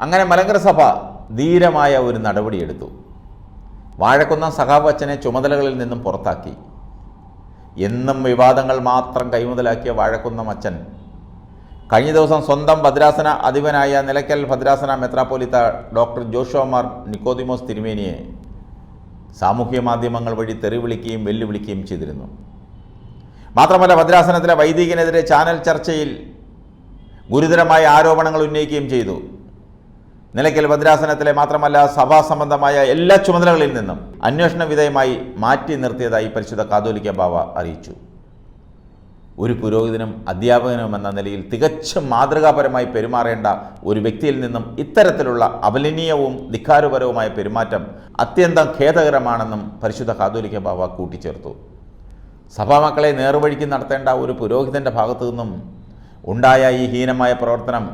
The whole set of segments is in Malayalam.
അങ്ങനെ മലങ്കര സഭ ധീരമായ ഒരു നടപടിയെടുത്തു. വാഴക്കുന്ന സഖാവ് അച്ഛനെ ചുമതലകളിൽ നിന്നും പുറത്താക്കി. എന്നും വിവാദങ്ങൾ മാത്രം കൈമുതലാക്കിയ വാഴക്കുന്നം അച്ഛൻ കഴിഞ്ഞ ദിവസം സ്വന്തം ഭദ്രാസന അധിപനായ നിലയ്ക്കൽ ഭദ്രാസന മെത്രാപ്പോലിത്ത ഡോക്ടർ ജോഷോമാർ നിക്കോതിമോസ് തിരുമേനിയെ സാമൂഹ്യ മാധ്യമങ്ങൾ വഴി തെറിവിളിക്കുകയും വെല്ലുവിളിക്കുകയും ചെയ്തിരുന്നു. മാത്രമല്ല ഭദ്രാസനത്തിലെ വൈദികനെതിരെ ചാനൽ ചർച്ചയിൽ ഗുരുതരമായ ആരോപണങ്ങൾ ഉന്നയിക്കുകയും ചെയ്തു. നിലയ്ക്കൽ ഭദ്രാസനത്തിലെ മാത്രമല്ല സഭാ സംബന്ധമായ എല്ലാ ചുമതലകളിൽ നിന്നും അന്വേഷണ വിധേയമായി മാറ്റി നിർത്തിയതായി പരിശുദ്ധ കാതോലിക്ക ബാവ അറിയിച്ചു. ഒരു പുരോഹിതനും അധ്യാപകനും എന്ന നിലയിൽ തികച്ചും മാതൃകാപരമായി പെരുമാറേണ്ട ഒരു വ്യക്തിയിൽ നിന്നും ഇത്തരത്തിലുള്ള അപലനീയവും ധിക്കാരപരവുമായ പെരുമാറ്റം അത്യന്തം ഖേദകരമാണെന്നും പരിശുദ്ധ കാതോലിക്ക ബാവ കൂട്ടിച്ചേർത്തു. സഭാമക്കളെ നേർവഴിക്ക് നടത്തേണ്ട ഒരു പുരോഹിതന്റെ ഭാഗത്തു നിന്നും ഉണ്ടായ ഈ ഹീനമായ പ്രവർത്തനം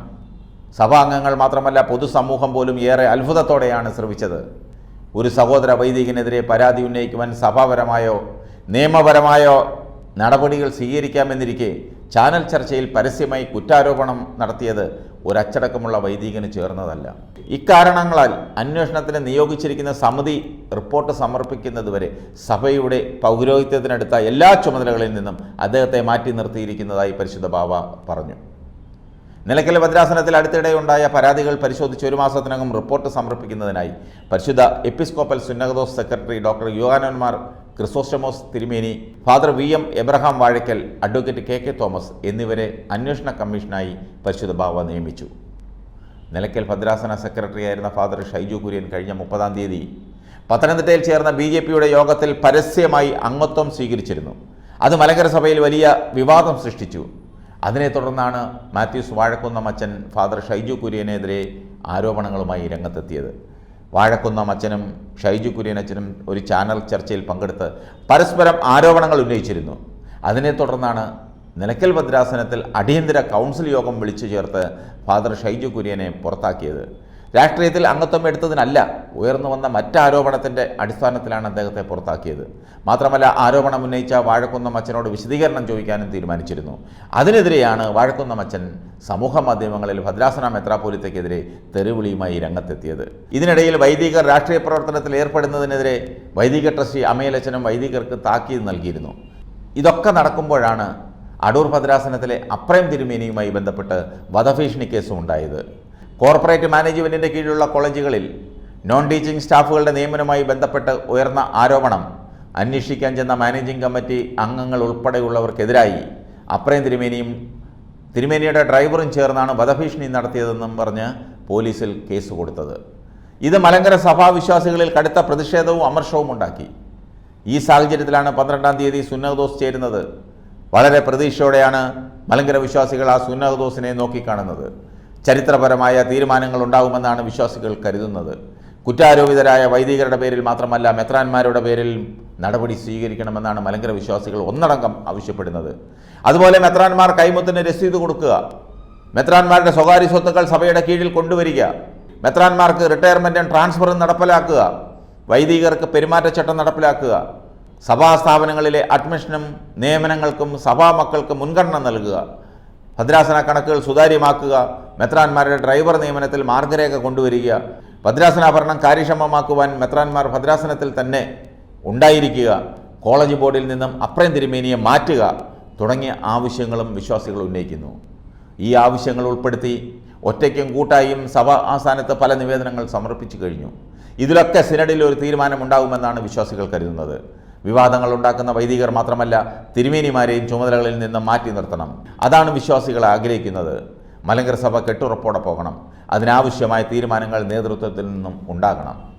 സഭാംഗങ്ങൾ മാത്രമല്ല പൊതുസമൂഹം പോലും ഏറെ അത്ഭുതത്തോടെയാണ് ശ്രമിച്ചത് ഒരു സഹോദര വൈദികനെതിരെ പരാതി ഉന്നയിക്കുവാൻ സഭാപരമായോ നിയമപരമായോ നടപടികൾ സ്വീകരിക്കാമെന്നിരിക്കെ ചാനൽ ചർച്ചയിൽ പരസ്യമായി കുറ്റാരോപണം നടത്തിയത് ഒരച്ചടക്കമുള്ള വൈദികന് ചേർന്നതല്ല. ഇക്കാരണങ്ങളാൽ അന്വേഷണത്തിന് നിയോഗിച്ചിരിക്കുന്ന സമിതി റിപ്പോർട്ട് സമർപ്പിക്കുന്നതുവരെ സഭയുടെ പൗരോഹിത്യത്തിനടുത്ത എല്ലാ ചുമതലകളിൽ നിന്നും അദ്ദേഹത്തെ മാറ്റി നിർത്തിയിരിക്കുന്നതായി പരിശുദ്ധ ബാബ പറഞ്ഞു. നിലയ്ക്കൽ ഭദ്രാസനത്തിൽ അടുത്തിടെ ഉണ്ടായ പരാതികൾ പരിശോധിച്ച് ഒരു മാസത്തിനകം റിപ്പോർട്ട് സമർപ്പിക്കുന്നതിനായി പരിശുദ്ധ എപ്പിസ്കോപ്പൽ സുന്നകദോസ് സെക്രട്ടറി ഡോക്ടർ യുവാനന്മാർ ക്രിസോസ്റ്റമോസ് തിരുമേനി father V M Abraham Vazhakkal advocate K K Thomas എന്നിവരെ അന്വേഷണ കമ്മീഷനായി പരിശുദ്ധ ബാവ നിയമിച്ചു. നിലയ്ക്കൽ ഭദ്രാസന സെക്രട്ടറിയായിരുന്ന ഫാദർ ഷൈജു കുര്യൻ കഴിഞ്ഞ മുപ്പതാം തീയതി പത്തനംതിട്ടയിൽ ചേർന്ന ബി ജെ പിയുടെ യോഗത്തിൽ പരസ്യമായി അംഗത്വം സ്വീകരിച്ചിരുന്നു. അത് മലങ്കര സഭയിൽ വലിയ വിവാദം സൃഷ്ടിച്ചു. അതിനെ തുടർന്നാണ് മാത്യൂസ് വാഴക്കുന്നം അച്ഛൻ ഫാദർ ഷൈജു കുര്യനെതിരെ ആരോപണങ്ങളുമായി രംഗത്തെത്തിയത്. വാഴക്കുന്നം അച്ഛനും ഷൈജു കുര്യൻ അച്ഛനും ഒരു ചാനൽ ചർച്ചയിൽ പങ്കെടുത്ത് പരസ്പരം ആരോപണങ്ങൾ ഉന്നയിച്ചിരുന്നു. അതിനെ തുടർന്നാണ് നിലയ്ക്കൽ ഭദ്രാസനത്തിൽ അടിയന്തര കൗൺസിൽ യോഗം വിളിച്ചു ചേർത്ത് ഫാദർ ഷൈജു കുര്യനെ പുറത്താക്കിയത്. രാഷ്ട്രീയത്തിൽ അംഗത്വം എടുത്തതിനല്ല ഉയർന്നു വന്ന മറ്റാരോപണത്തിന്റെ അടിസ്ഥാനത്തിലാണ് അദ്ദേഹത്തെ പുറത്താക്കിയത്. മാത്രമല്ല ആരോപണം ഉന്നയിച്ച വാഴക്കുന്നം അച്ഛനോട് വിശദീകരണം ചോദിക്കാനും തീരുമാനിച്ചിരുന്നു. അതിനെതിരെയാണ് വാഴക്കുന്നം അച്ഛൻ സമൂഹ മാധ്യമങ്ങളിൽ ഭദ്രാസന മെത്രാപോലിത്തയ്ക്കെതിരെ തെരുവിളിയുമായി രംഗത്തെത്തിയത്. ഇതിനിടയിൽ വൈദികർ രാഷ്ട്രീയ പ്രവർത്തനത്തിൽ ഏർപ്പെടുന്നതിനെതിരെ വൈദിക ട്രസ്റ്റി അമയലച്ചനും വൈദികർക്ക് താക്കീത് നൽകിയിരുന്നു. ഇതൊക്കെ നടക്കുമ്പോഴാണ് അടൂർ ഭദ്രാസനത്തിലെ അപ്രയം തിരുമേനിയുമായി ബന്ധപ്പെട്ട് വധഭീഷണി കേസും ഉണ്ടായത്. കോർപ്പറേറ്റ് മാനേജ്മെന്റിന്റെ കീഴിലുള്ള കോളേജുകളിൽ നോൺ ടീച്ചിങ് സ്റ്റാഫുകളുടെ നിയമനവുമായി ബന്ധപ്പെട്ട് ഉയർന്ന ആരോപണം അന്വേഷിക്കാൻ ചെന്ന മാനേജിംഗ് കമ്മിറ്റി അംഗങ്ങൾ ഉൾപ്പെടെയുള്ളവർക്കെതിരായി അപ്രേം തിരുമേനിയും തിരുമേനിയുടെ ഡ്രൈവറും ചേർന്നാണ് വധഭീഷണി നടത്തിയതെന്നും പറഞ്ഞ് പോലീസിൽ കേസ് കൊടുത്തത്. ഇത് മലങ്കര സഭാവിശ്വാസികളിൽ കടുത്ത പ്രതിഷേധവും അമർഷവും ഉണ്ടാക്കി. ഈ സാഹചര്യത്തിലാണ് പന്ത്രണ്ടാം തീയതി സുന്നഹദോസ് ചേരുന്നത്. വളരെ പ്രതീക്ഷയോടെയാണ് മലങ്കര വിശ്വാസികൾ ആ സുന്നഹദോസിനെ നോക്കിക്കാണുന്നത്. ചരിത്രപരമായ തീരുമാനങ്ങൾ ഉണ്ടാകുമെന്നാണ് വിശ്വാസികൾ കരുതുന്നത്. കുറ്റാരോപിതരായ വൈദികരുടെ പേരിൽ മാത്രമല്ല മെത്രാന്മാരുടെ പേരിൽ നടപടി സ്വീകരിക്കണമെന്നാണ് മലങ്കര വിശ്വാസികൾ ഒന്നടങ്കം ആവശ്യപ്പെടുന്നത്. അതുപോലെ മെത്രാന്മാർ കൈമുത്തിന് രസീത് കൊടുക്കുക. മെത്രാന്മാരുടെ സ്വകാര്യ സ്വത്തുക്കൾ സഭയുടെ കീഴിൽ കൊണ്ടുവരിക. മെത്രാന്മാർക്ക് റിട്ടയർമെന്റും ട്രാൻസ്ഫറും നടപ്പിലാക്കുക. വൈദികർക്ക് പെരുമാറ്റച്ചട്ടം നടപ്പിലാക്കുക. സഭാ സ്ഥാപനങ്ങളിലെ അഡ്മിഷനും നിയമനങ്ങൾക്കും സഭാ മക്കൾക്ക് മുൻഗണന നൽകുക. ഭദ്രാസന കണക്കുകൾ സുതാര്യമാക്കുക. മെത്രാന്മാരുടെ ഡ്രൈവർ നിയമനത്തിൽ മാർഗരേഖ കൊണ്ടുവരിക ഭദ്രാസനാഭരണം കാര്യക്ഷമമാക്കുവാൻ മെത്രാന്മാർ ഭദ്രാസനത്തിൽ തന്നെ ഉണ്ടായിരിക്കുക കോളേജ് ബോർഡിൽ നിന്നും അപ്രയം തിരുമേനിയെ മാറ്റുക തുടങ്ങിയ ആവശ്യങ്ങളും വിശ്വാസികൾ ഉന്നയിക്കുന്നു. ഈ ആവശ്യങ്ങൾ ഉൾപ്പെടുത്തി ഒറ്റയ്ക്കും കൂട്ടായും സഭ ആസ്ഥാനത്ത് പല നിവേദനങ്ങൾ സമർപ്പിച്ചു കഴിഞ്ഞു. ഇതിലൊക്കെ സിനഡിൽ ഒരു തീരുമാനമുണ്ടാകുമെന്നാണ് വിശ്വാസികൾ കരുതുന്നത്. വിവാദങ്ങൾ ഉണ്ടാക്കുന്ന വൈദികർ മാത്രമല്ല തിരുമേനിമാരെയും ചുമതലകളിൽ നിന്ന് മാറ്റി നിർത്തണം. അതാണ് വിശ്വാസികൾ ആഗ്രഹിക്കുന്നത്. മലങ്കര സഭ കെട്ടുറപ്പോടെ പോകണം. അതിനാവശ്യമായ തീരുമാനങ്ങൾ നേതൃത്വത്തിൽ നിന്നും ഉണ്ടാകണം.